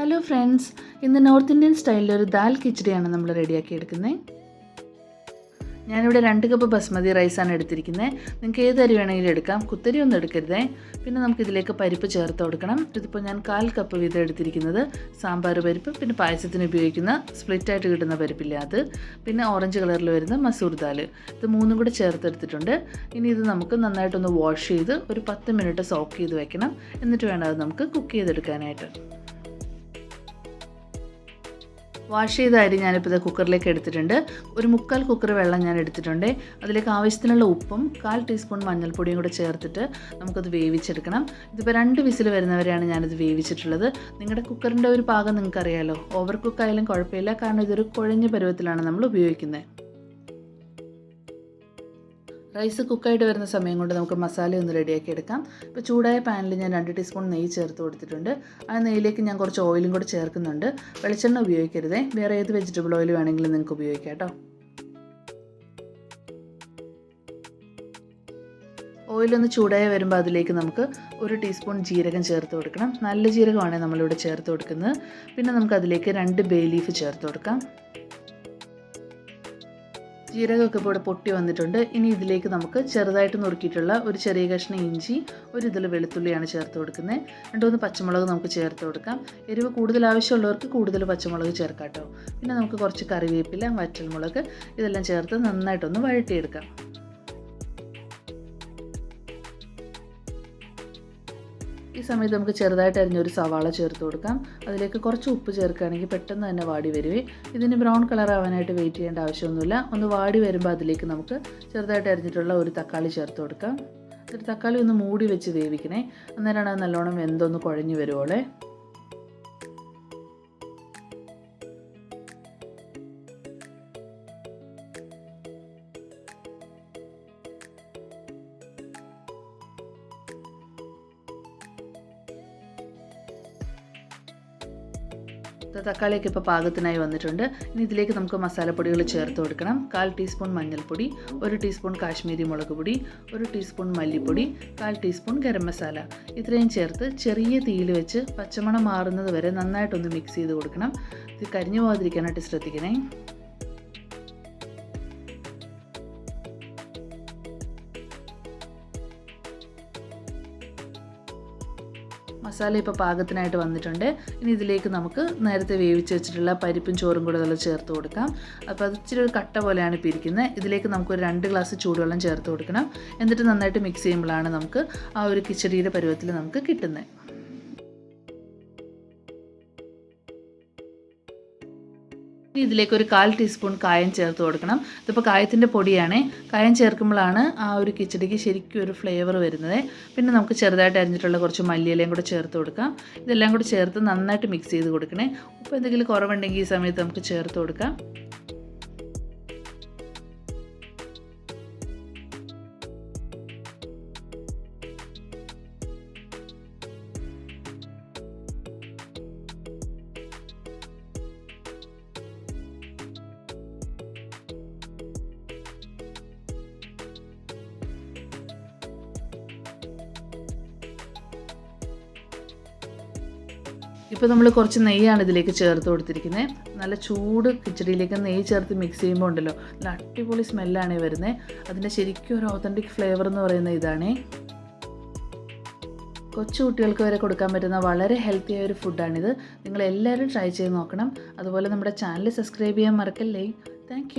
Hello friends ഇന്ന് north Indian സ്റ്റൈലിൽ ഒരു ദാൽ കിച്ചടിയാണ് നമ്മൾ റെഡിയാക്കി എടുക്കുന്നത് ഞാനിവിടെ രണ്ട് കപ്പ് ബസ്മതി റൈസാണ് എടുത്തിരിക്കുന്നത് നിങ്ങൾക്ക് ഏത് അരി വേണമെങ്കിലും എടുക്കാം. കുത്തരി ഒന്നും എടുക്കരുതേ. പിന്നെ നമുക്ക് ഇതിലേക്ക് പരിപ്പ് ചേർത്ത് കൊടുക്കണം. ഇതിപ്പോൾ ഞാൻ കാൽ കപ്പ് വീതം എടുത്തിരിക്കുന്നത് സാമ്പാർ പരിപ്പ് പിന്നെ പായസത്തിന് ഉപയോഗിക്കുന്ന സ്പ്ലിറ്റായിട്ട് കിട്ടുന്ന പരിപ്പില്ല അത് പിന്നെ ഓറഞ്ച് കളറിൽ വരുന്ന മസൂർ ദാൽ. ഇത് മൂന്നും കൂടെ ചേർത്തെടുത്തിട്ടുണ്ട് ഇനി ഇത് നമുക്ക് നന്നായിട്ടൊന്ന് വാഷ് ചെയ്ത് ഒരു പത്ത് മിനിറ്റ് സോക്ക് ചെയ്ത് വെക്കണം. എന്നിട്ട് വേണം അത് നമുക്ക് കുക്ക് ചെയ്തെടുക്കാനായിട്ട്. വാഷ് ചെയ്ത അരി ഞാനിപ്പോൾ ഇത് കുക്കറിലേക്ക് എടുത്തിട്ടുണ്ട്. ഒരു മുക്കാൽ കുക്കർ വെള്ളം ഞാൻ എടുത്തിട്ടുണ്ട്. അതിലേക്ക് ആവശ്യത്തിനുള്ള ഉപ്പും കാൽ ടീസ്പൂൺ മഞ്ഞൾപ്പൊടിയും കൂടെ ചേർത്തിട്ട് നമുക്കത് വേവിച്ചെടുക്കണം. ഇതിപ്പോൾ രണ്ട് വിസിൽ വരുന്നവരെയാണ് ഞാനിത് വേവിച്ചിട്ടുള്ളത്. നിങ്ങളുടെ കുക്കറിന്റെ ഒരു പാകം നിങ്ങൾക്കറിയാലോ. ഓവർ കുക്കായാലും കുഴപ്പമില്ല. കാരണം ഇതൊരു കുഴഞ്ഞ പരുവത്തിലാണ് നമ്മൾ ഉപയോഗിക്കുന്നത് റൈസ് കുക്കായിട്ട് വരുന്ന സമയം കൊണ്ട് നമുക്ക് മസാല ഒന്ന് റെഡിയാക്കി എടുക്കാം. ഇപ്പോൾ ചൂടായ പാനിൽ ഞാൻ രണ്ട് ടീസ്പൂൺ നെയ്യ് ചേർത്ത് കൊടുത്തിട്ടുണ്ട്. ആ നെയ്യിലേക്ക് ഞാൻ കുറച്ച് ഓയിലും കൂടെ ചേർക്കുന്നുണ്ട്. വെളിച്ചെണ്ണ ഉപയോഗിക്കരുതേ. വേറെ ഏത് വെജിറ്റബിൾ ഓയിൽ വേണമെങ്കിലും നിങ്ങൾക്ക് ഉപയോഗിക്കാം കേട്ടോ. ഓയിലൊന്ന് ചൂടായി വരുമ്പോൾ അതിലേക്ക് നമുക്ക് ഒരു ടീസ്പൂൺ ജീരകം ചേർത്ത് കൊടുക്കണം. നല്ല ജീരകമാണ് നമ്മളിവിടെ ചേർത്ത് കൊടുക്കുന്നത്. പിന്നെ നമുക്ക് അതിലേക്ക് രണ്ട് ബേ ലീഫ് ചേർത്ത് കൊടുക്കാം. ജീരകമൊക്കെ ഇപ്പോൾ ഇവിടെ പൊട്ടി വന്നിട്ടുണ്ട്. ഇനി ഇതിലേക്ക് നമുക്ക് ചെറുതായിട്ട് നുറുക്കിയിട്ടുള്ള ഒരു ചെറിയ കഷ്ണം ഇഞ്ചി ഒരു ഇതിൽ വെളുത്തുള്ളിയാണ് ചേർത്ത് കൊടുക്കുന്നത് രണ്ടുമൂന്ന് പച്ചമുളക് നമുക്ക് ചേർത്ത് കൊടുക്കാം. എരിവ് കൂടുതൽ ആവശ്യമുള്ളവർക്ക് കൂടുതൽ പച്ചമുളക് ചേർക്കാം കേട്ടോ. പിന്നെ നമുക്ക് കുറച്ച് കറിവേപ്പില വറ്റൽമുളക് ഇതെല്ലാം ചേർത്ത് നന്നായിട്ടൊന്ന് വഴട്ടിയെടുക്കാം ഈ സമയത്ത് നമുക്ക് ചെറുതായിട്ട് അരിഞ്ഞൊരു സവാള ചേർത്ത് കൊടുക്കാം. അതിലേക്ക് കുറച്ച് ഉപ്പ് ചേർക്കുകയാണെങ്കിൽ പെട്ടെന്ന് തന്നെ വാടി വരുവേ. ഇതിന് ബ്രൗൺ കളർ ആവാനായിട്ട് വെയിറ്റ് ചെയ്യേണ്ട ആവശ്യമൊന്നുമില്ല. ഒന്ന് വാടി വരുമ്പോൾ അതിലേക്ക് നമുക്ക് ചെറുതായിട്ട് അരിഞ്ഞിട്ടുള്ള ഒരു തക്കാളി ചേർത്ത് കൊടുക്കാം. ഒരു തക്കാളി ഒന്ന് മൂടി വെച്ച് വേവിക്കണേ. അന്നേരമാണ് നല്ലോണം വെന്തൊന്ന് കുഴഞ്ഞു വരുവോളെ. തക്കാളിയൊക്കെ ഇപ്പോൾ പാകത്തിനായി വന്നിട്ടുണ്ട്. ഇനി ഇതിലേക്ക് നമുക്ക് മസാലപ്പൊടികൾ ചേർത്ത് കൊടുക്കണം. കാൽ ടീസ്പൂൺ മഞ്ഞൾപ്പൊടി ഒരു ടീസ്പൂൺ കാശ്മീരി മുളക് പൊടി ഒരു ടീസ്പൂൺ മല്ലിപ്പൊടി കാൽ ടീസ്പൂൺ ഗരം മസാല. ഇത്രയും ചേർത്ത് ചെറിയ തീയിൽ വെച്ച് പച്ചമണം മാറുന്നത് വരെ നന്നായിട്ടൊന്ന് മിക്സ് ചെയ്ത് കൊടുക്കണം. ഇത് കരിഞ്ഞു പോകാതിരിക്കാനായിട്ട് ശ്രദ്ധിക്കണേ. മസാല ഇപ്പോൾ പാകത്തിനായിട്ട് വന്നിട്ടുണ്ട്. ഇനി ഇതിലേക്ക് നമുക്ക് നേരത്തെ വേവിച്ച് വെച്ചിട്ടുള്ള പരിപ്പും ചോറും കൂടെ അതിൽ ചേർത്ത് കൊടുക്കാം. അപ്പോൾ അത് ഇച്ചിരി ഒരു കട്ട പോലെയാണ് ഇപ്പോൾ ഇരിക്കുന്നത്. ഇതിലേക്ക് നമുക്കൊരു രണ്ട് ഗ്ലാസ് ചൂടുവെള്ളം ചേർത്ത് കൊടുക്കണം. എന്നിട്ട് നന്നായിട്ട് മിക്സ് ചെയ്യുമ്പോഴാണ് നമുക്ക് ആ ഒരു കിച്ചടിയുടെ പരുവത്തിൽ നമുക്ക് കിട്ടുന്നത്. ഇനി ഇതിലേക്ക് ഒരു കാൽ ടീസ്പൂൺ കായം ചേർത്ത് കൊടുക്കണം. ഇതിപ്പോൾ കായത്തിന്റെ പൊടിയാണ്. കായം ചേർക്കുമ്പോഴാണ് ആ ഒരു കിച്ചടിക്ക് ശരിക്കും ഒരു ഫ്ലേവർ വരുന്നത്. പിന്നെ നമുക്ക് ചെറുതായിട്ട് അരിഞ്ഞിട്ടുള്ള കുറച്ച് മല്ലിയിലയും കൂടെ ചേർത്ത് കൊടുക്കാം. ഇതെല്ലാം കൂടി ചേർത്ത് നന്നായിട്ട് മിക്സ് ചെയ്ത് കൊടുക്കണേ. ഉപ്പ് എന്തെങ്കിലും കുറവുണ്ടെങ്കിൽ ഈ സമയത്ത് നമുക്ക് ചേർത്ത് കൊടുക്കാം. ഇപ്പോൾ നമ്മൾ കുറച്ച് നെയ്യാണ് ഇതിലേക്ക് ചേർത്ത് കൊടുത്തിരിക്കുന്നത് നല്ല ചൂട് കിച്ചടിയിലേക്ക് നെയ്യ് ചേർത്ത് മിക്സ് ചെയ്യുമ്പോൾ ഉണ്ടല്ലോ. നല്ല അടിപൊളി സ്മെല്ലാണ് വരുന്നത് അതിന്റെ ശരിക്കും ഒരു ഓതന്റിക് ഫ്ലേവർ എന്ന് പറയുന്ന ഇതാണ്. കൊച്ചു കുട്ടികൾക്ക് വരെ കൊടുക്കാൻ പറ്റുന്ന വളരെ ഹെൽത്തി ആയ ഒരു ഫുഡാണിത് നിങ്ങൾ എല്ലാവരും ട്രൈ ചെയ്ത് നോക്കണം. അതുപോലെ നമ്മുടെ ചാനൽ സബ്സ്ക്രൈബ് ചെയ്യാൻ മറക്കല്ലേ. താങ്ക്